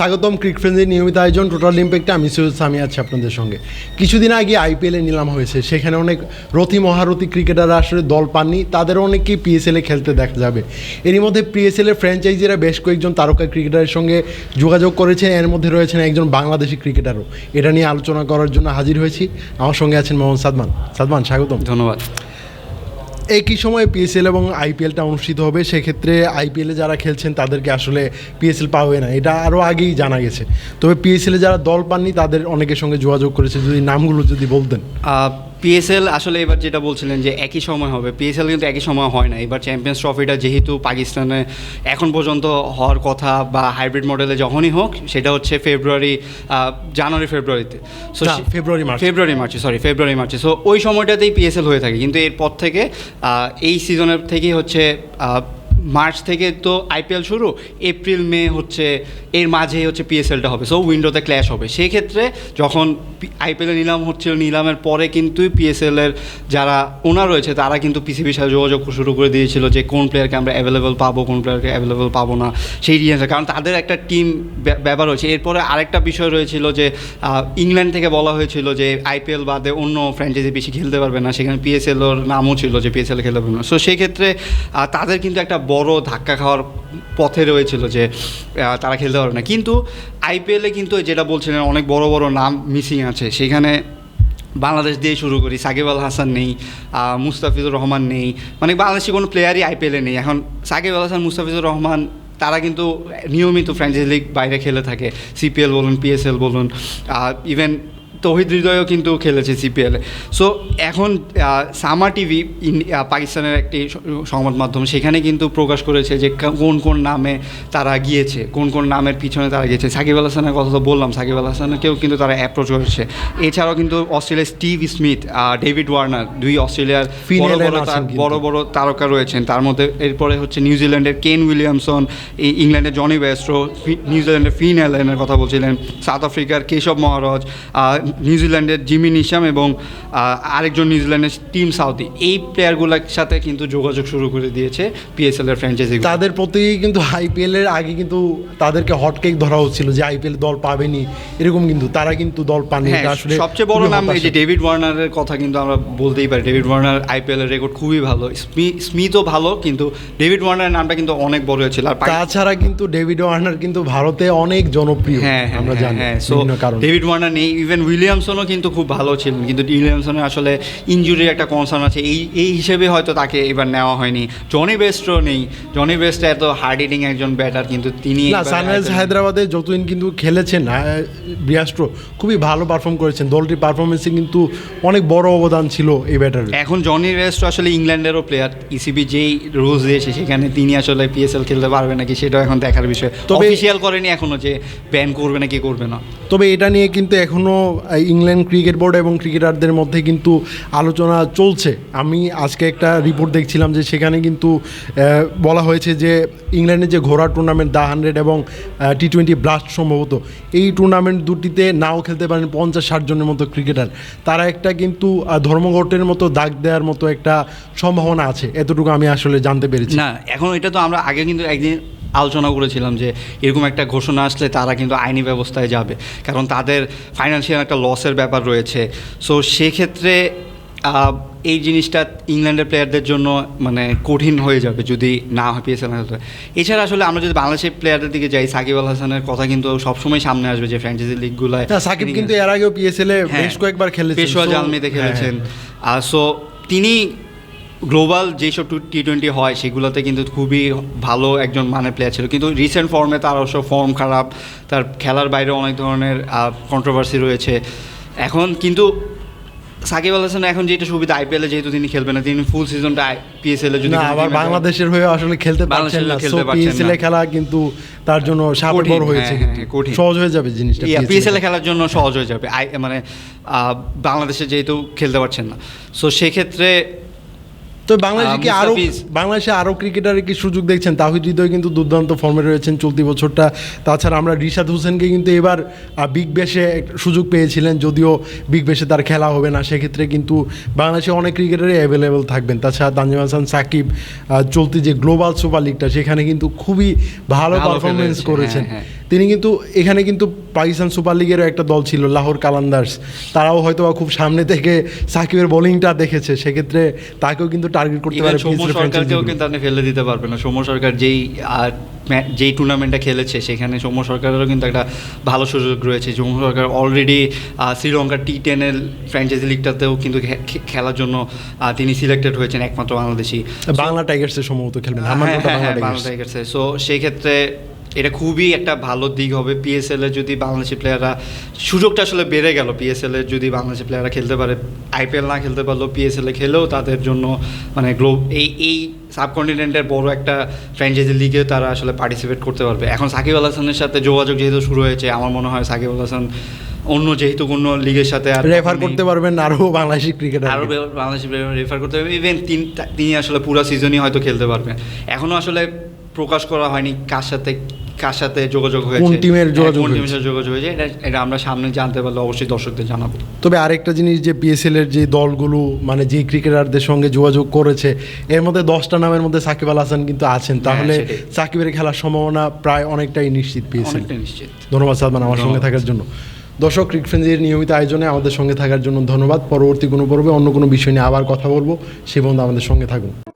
স্বাগতম ক্রিক ফ্রেন্ডের নিয়মিত আয়োজন টোটাল ইম্প্যাক্টে আমি সৈয়দ সামি আছি আপনাদের সঙ্গে। কিছুদিন আগে আইপিএলে নিলাম হয়েছে। সেখানে অনেক রথি মহারথী ক্রিকেটাররা আসলে দল পাননি। তাদের অনেককেই পিএসএলে খেলতে দেখা যাবে। এরই মধ্যে পিএসএলের ফ্র্যাঞ্চাইজিরা বেশ কয়েকজন তারকা ক্রিকেটারের সঙ্গে যোগাযোগ করেছেন। এর মধ্যে রয়েছেন একজন বাংলাদেশি ক্রিকেটারও। এটা নিয়ে আলোচনা করার জন্য হাজির হয়েছি। আমার সঙ্গে আছেন মোহাম্মদ সাদমান। সাদমান, স্বাগতম। ধন্যবাদ। একই সময়ে পিএসএল এবং আইপিএলটা অনুষ্ঠিত হবে, সেক্ষেত্রে আইপিএলে যারা খেলছেন তাদেরকে আসলে পিএসএল পাবে না। এটা আরও আগেই জানা গেছে। তবে পিএসএলে যারা দল পাননি, তাদের অনেকের সঙ্গে যোগাযোগ করেছে। যদি নামগুলো যদি বলতেন। পিএসএল আসলে এবার যেটা বলছিলেন যে একই সময় হবে পিএসএল কিন্তু একই সময় হয় না। এবার চ্যাম্পিয়ন্স ট্রফিটা যেহেতু পাকিস্তানে এখন পর্যন্ত হওয়ার কথা বা হাইব্রিড মডেলে যখনই হোক সেটা হচ্ছে ফেব্রুয়ারি জানুয়ারি ফেব্রুয়ারিতে সো ফেব্রুয়ারি মার্চ ফেব্রুয়ারি মার্চে সরি ফেব্রুয়ারি মার্চে সো ওই সময়টাতেই পিএসএল হয়ে থাকে। কিন্তু এরপর থেকে এই সিজনের থেকেই হচ্ছে মার্চ থেকে তো আইপিএল শুরু, এপ্রিল, মে হচ্ছে, এর মাঝেই হচ্ছে পিএসএলটা হবে। সো উইন্ডোতে ক্ল্যাশ হবে। সেই ক্ষেত্রে যখন আইপিএলে নিলাম হচ্ছিল নিলামের পরে কিন্তু পিএসএলের যারা ওনার রয়েছে, তারা কিন্তু পিসিবির সাথে যোগাযোগ শুরু করে দিয়েছিল যে কোন প্লেয়ারকে আমরা অ্যাভেলেবল পাবো, কোন প্লেয়ারকে অ্যাভেলেবল পাবো না। সেই রিজনটা কারণ তাদের একটা টিম ব্যাপার রয়েছে। এরপরে আরেকটা বিষয় রয়েছিল যে ইংল্যান্ড থেকে বলা হয়েছিল যে, আইপিএল বাদে অন্য ফ্র্যাঞ্চাইজি বেশি খেলতে পারবে না। সেখানে পিএসএল ওর নামও ছিল যে পিএসএল খেলতে পারবে না। সো সেই ক্ষেত্রে তাদের কিন্তু একটা বড় ধাক্কা খাওয়ার পথে রয়েছিল যে তারা খেলতে পারবে না। কিন্তু আইপিএলে কিন্তু যেটা বলছিলেন, অনেক বড় বড় নাম মিসিং আছে। সেখানে বাংলাদেশ দিয়ে শুরু করি। সাকিব আল হাসান নেই মুস্তাফিজুর রহমান নেই। মানে বাংলাদেশি কোনো প্লেয়ারই আইপিএলে নেই। এখন সাকিব আল হাসান, মুস্তাফিজুর রহমান, তারা কিন্তু নিয়মিত ফ্র্যাঞ্চাইজি লিগ বাইরে খেলে থাকে। সিপিএল বলুন পিএসএল বলুন ইভেন তহিদ হৃদয়ও কিন্তু খেলেছে সিপিএলে সো এখন সামা টিভি পাকিস্তানের একটি সংবাদ মাধ্যম সেখানে কিন্তু প্রকাশ করেছে যে কোন কোন নামে তারা গিয়েছে কোন কোন নামের পিছনে তারা গিয়েছে। সাকিব আল হাসানের কথা তো বললাম সাকিব আল হাসানকেও কিন্তু তারা অ্যাপ্রোচ করেছে। এছাড়াও কিন্তু অস্ট্রেলিয়ার স্টিভ স্মিথ আর ডেভিড ওয়ার্নার দুই অস্ট্রেলিয়ার ফিন বড় বড় তার- বড় বড় তারকা রয়েছেন। তার মধ্যে এরপরে হচ্ছে নিউজিল্যান্ডের কেন উইলিয়ামসন এই ইংল্যান্ডের জনি ওয়েস্ট্রো ফি- নিউজিল্যান্ডের ফিন অ্যালেনের কথা বলছিলেন সাউথ আফ্রিকার কেশব মহারাজ নিউজিল্যান্ডের জিমি নিশাম এবং আরেকজন নিউজিল্যান্ডের টিম সাউদি এই প্লেয়ারগুলোর সাথে কিন্তু যোগাযোগ শুরু করে দিয়েছে পিএসএল এর ফ্র্যাঞ্চাইজি তাদের প্রতি কিন্তু আইপিএল এর আগে কিন্তু তাদেরকে হটকেক ধরা হচ্ছিল যে আইপিএল দল পাবেনি এরকম কিন্তু তারা কিন্তু দল পাননি। হ্যাঁ আসলে সবচেয়ে বড় নাম এই যে ডেভিড ওয়ার্নারের কথা কিন্তু আমরা বলতেই পারি। ডেভিড ওয়ার্নার আইপিএল এর রেকর্ড খুবই ভালো। স্মি- স্মিথও ভালো কিন্তু ডেভিড ওয়ার্নারের নামটা কিন্তু অনেক বড় হয়েছিল আর তাছাড়া কিন্তু ডেভিড ওয়ার্নার কিন্তু ভারতে অনেক জনপ্রিয় হ্যাঁ হ্যাঁ আমরা হ্যাঁ, জানি হ্যাঁ সো ডেভিড ওয়ার্নার নেই। ইভেন উইলিয়ামসনও কিন্তু খুব ভালো ছিলেন কিন্তু উইলিয়ামসনের আসলে ইনজুরির একটা কনসার্ন আছে। এই এই হিসেবে হয়তো তাকে এবার নেওয়া হয়নি। জনি বেস্টও নেই। জনি বেস্ট এত হার্ড হিটিং একজন ব্যাটার কিন্তু তিনি সানরাইজ হায়দ্রাবাদে যতদিন কিন্তু খেলেছেন বিয়াস্ট্রো খুবই ভালো পারফর্ম করেছেন। দলটির পারফরমেন্সে কিন্তু অনেক বড় অবদান ছিল এই ব্যাটার এখন জনি রেস্ট আসলে ইংল্যান্ডেরও প্লেয়ার ইসিবি যেই রুলস দিয়েছে সেখানে তিনি আসলে পিএসএল খেলতে পারবে নাকি সেটাও এখন দেখার বিষয়। তবে- অফিসিয়াল করেনি এখনও যে ব্যান করবে নাকি করবে না। তবে এটা নিয়ে কিন্তু এখনও ইংল্যান্ড ক্রিকেট বোর্ড এবং ক্রিকেটারদের মধ্যে কিন্তু আলোচনা চলছে। আমি আজকে একটা রিপোর্ট দেখছিলাম যে সেখানে কিন্তু বলা হয়েছে যে ইংল্যান্ডের যে ঘোড়া টুর্নামেন্ট দা হান্ড্রেড এবং টি টোয়েন্টি ব্লাস্ট সম্ভবত, এই টুর্নামেন্ট দুটিতে নাও খেলতে পারেন পঞ্চাশ ষাট জনের মতো ক্রিকেটার। তারা একটা কিন্তু ধর্মঘটের মতো দাগ দেওয়ার মতো একটা সম্ভাবনা আছে। এতটুকু আমি আসলে জানতে পেরেছি। না, এখন এটা তো আমরা আগে কিন্তু একদিন আলোচনা করেছিলাম যে এরকম একটা ঘোষণা আসলে তারা কিন্তু আইনি ব্যবস্থায় যাবে কারণ তাদের ফাইন্যান্সিয়াল একটা লসের ব্যাপার রয়েছে সো সেক্ষেত্রে এই জিনিসটা ইংল্যান্ডের প্লেয়ারদের জন্য মানে কঠিন হয়ে যাবে যদি না হয় পিএসএল হয়। এছাড়া আসলে আমরা যদি বাংলাদেশের প্লেয়ারদের দিকে যাই সাকিব আল হাসানের কথা কিন্তু সবসময় সামনে আসবে যে ফ্র্যাঞ্চাইজি লিগগুলায় সাকিব কিন্তু এর আগেও পিএসএল এ হ্যাঁ, বেশ কয়েকবার খেলেছেন পেশোয়া জালমিতে হ্যাঁ, খেলেছেন। সো তিনি গ্লোবাল যেসব টি টোয়েন্টি হয় সেগুলোতে কিন্তু খুবই ভালো একজন মানে প্লেয়ার ছিল। কিন্তু রিসেন্ট ফর্মে তার অবশ্য ফর্ম খারাপ তার খেলার বাইরে অনেক ধরনের কন্ট্রোভার্সি রয়েছে। এখন কিন্তু সাকিব আল হাসান এখন যেটা সুবিধা আইপিএলে যেহেতু তিনি খেলবেন না তিনি ফুল সিজনটা পিএসএল এ যদি আবার বাংলাদেশের হয়ে আসলে খেলতে পারছেন না। হয়ে সো পিএসএল এ খেলা কিন্তু তার জন্য সাপোর্ট বড় হয়েছে। হ্যাঁ, কিন্তু হ্যাঁ, কঠিন। সহজ হয়ে যাবে জিনিসটা পিএসএল এ। খেলার জন্য সহজ হয়ে যাবে। আই মানে বাংলাদেশে যেহেতু খেলতে পারছেন না। সো সেক্ষেত্রে তো বাংলাদেশে কি আরও বাংলাদেশে আরও ক্রিকেটারের কি সুযোগ দেখছেন? তাহিদ হৃদয় কিন্তু দুর্দান্ত ফর্মে রয়েছেন চলতি বছরটা। তাছাড়া আমরা রিশাদ হোসেনকে কিন্তু এবার বিগ বেশে সুযোগ পেয়েছিলেন যদিও বিগ বেশে তার খেলা হবে না সেক্ষেত্রে কিন্তু বাংলাদেশে অনেক ক্রিকেটারই অ্যাভেলেবেল থাকবেন। তাছাড়া তানজিম হাসান সাকিব চলতি যে গ্লোবাল সুপার লিগটা সেখানে কিন্তু খুবই ভালো ভালো পারফরমেন্স করেছেন। হ্যাঁ, হ্যাঁ। তিনি কিন্তু এখানে কিন্তু পাকিস্তান সুপার লিগেরও একটা দল ছিল লাহোর কালান্দার্স তারাও হয়তো বা খুব সামনে থেকে সাকিবের বোলিংটা দেখেছে সেক্ষেত্রে তাকেও কিন্তু টার্গেট করতে পারে সৌম্য সরকারকেও কিন্তু আপনি ফেলে দিতে পারবেন না। সৌম্য সরকার যেই আর যেই টুর্নামেন্টটা খেলেছে সেখানে সৌম্য সরকারেরও কিন্তু একটা ভালো সুযোগ রয়েছে। সৌম্য সরকার অলরেডি শ্রীলঙ্কার টি টেনের ফ্র্যাঞ্চাইজি লিগটাতেও কিন্তু খেলার জন্য তিনি সিলেক্টেড হয়েছেন একমাত্র বাংলাদেশি। বাংলা টাইগার্সের সম্ভবত খেলবেন হ্যাঁ হ্যাঁ বাংলা টাইগার্স বাংলা টাইগার্সে সো সেই ক্ষেত্রে এটা খুবই একটা ভালো দিক হবে। পিএসএল এর যদি বাংলাদেশি প্লেয়াররা সুযোগটা আসলে বেড়ে গেল পিএসএল এর যদি বাংলাদেশি প্লেয়াররা খেলতে পারে আইপিএল না খেলতে পারলেও পিএসএল এ খেলেও তাদের জন্য মানে গ্লোব এই এই সাবকন্টিনেন্টের বড় একটা ফ্র্যাঞ্চাইজি লিগে তারা আসলে পার্টিসিপেট করতে পারবে। এখন সাকিব আল হাসানের সাথে যোগাযোগ যেহেতু শুরু হয়েছে আমার মনে হয় সাকিব আল হাসান অন্য যেহেতু কোনো লিগের সাথে আর রেফার করতে পারবেন আরও বাংলাদেশি ক্রিকেটার আরও বাংলাদেশি রেফার করতে হবে ইভেন তিন তিনি আসলে পুরো সিজনই হয়তো খেলতে পারবেন। এখনও আসলে প্রকাশ করা হয়নি কার সাথে কার সাথে যোগাযোগ হয়েছে? কোন টিমের হ্যাঁ, যোগাযোগ কোন টিমের। সাথে যোগাযোগ হয়েছে? এটা এটা আমরা সামনে জানতে পারলে অবশ্যই দর্শকদের জানাব। তবে আরেকটা জিনিস যে পিএসএল এর যে দলগুলো মানে যে ক্রিকেটারদের সঙ্গে যোগাযোগ করেছে এর মধ্যে দশটা নামের মধ্যে সাকিব আল হাসান কিন্তু আছেন। তাহলে সেটাই। সাকিবের খেলার সম্ভাবনা প্রায় অনেকটাই নিশ্চিত পিএসএল নিশ্চিত। ধন্যবাদ সাদমান আমার সঙ্গে থাকার জন্য। দর্শক ক্রিক ফ্রেন্ডের নিয়মিত আয়োজনে আমাদের সঙ্গে থাকার জন্য ধন্যবাদ। পরবর্তী কোনো পর্বে অন্য কোনো বিষয় নিয়ে আবার কথা বলব। সে বন্ধু আমাদের সঙ্গে থাকুন।